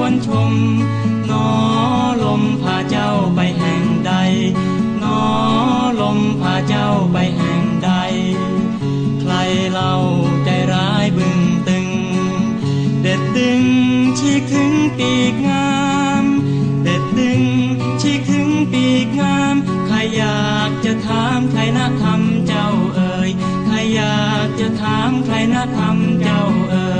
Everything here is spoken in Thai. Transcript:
วนชมนอลมพาเจ้าไปแห่งใดนอลมพาเจ้าไปแห่งใด ใครเล่าใจร้ายบึงตึง เด็ดดึงชีกถึงปีกงาม เด็ดดึงชีกถึงปีกงาม ใครอยากจะถามใครนะทำเจ้าเอ่ย ใครอยากจะถามใครนะทำเจ้าเอ่ย